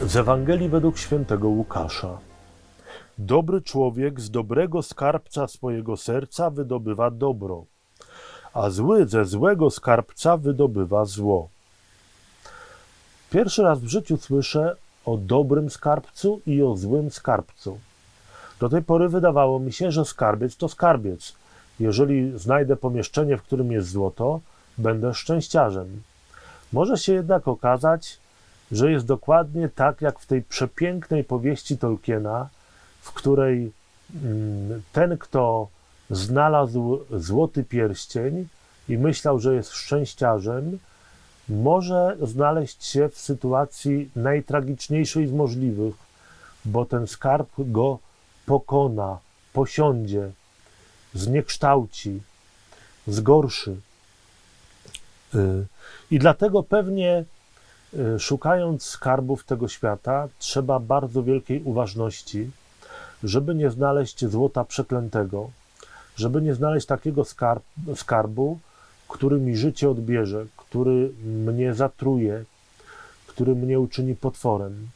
Z Ewangelii według świętego Łukasza. Dobry człowiek z dobrego skarbca swojego serca wydobywa dobro, a zły ze złego skarbca wydobywa zło. Pierwszy raz w życiu słyszę o dobrym skarbcu i o złym skarbcu. Do tej pory wydawało mi się, że skarbiec to skarbiec. Jeżeli znajdę pomieszczenie, w którym jest złoto, będę szczęściarzem. Może się jednak okazać, że jest dokładnie tak, jak w tej przepięknej powieści Tolkiena, w której mm, ten, kto znalazł złoty pierścień i myślał, że jest szczęściarzem, może znaleźć się w sytuacji najtragiczniejszej z możliwych, bo ten skarb go pokona, posiądzie, zniekształci, zgorszy. Y, I dlatego pewnie szukając skarbów tego świata, trzeba bardzo wielkiej uważności, żeby nie znaleźć złota przeklętego, żeby nie znaleźć takiego skarb, skarbu, który mi życie odbierze, który mnie zatruje, który mnie uczyni potworem.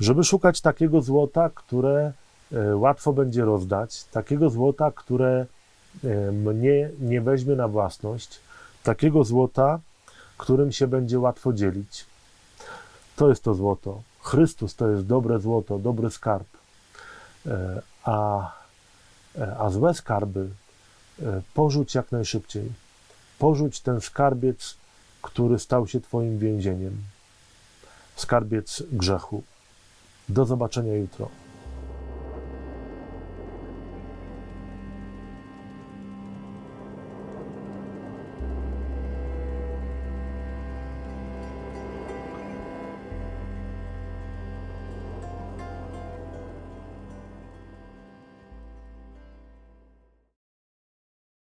Żeby szukać takiego złota, które e, łatwo będzie rozdać, takiego złota, które e, mnie nie weźmie na własność, takiego złota, którym się będzie łatwo dzielić. To jest to złoto. Chrystus to jest dobre złoto, dobry skarb. E, A, e, a złe skarby e, porzuć jak najszybciej. Porzuć ten skarbiec, który stał się Twoim więzieniem. Skarbiec grzechu. Do zobaczenia jutro.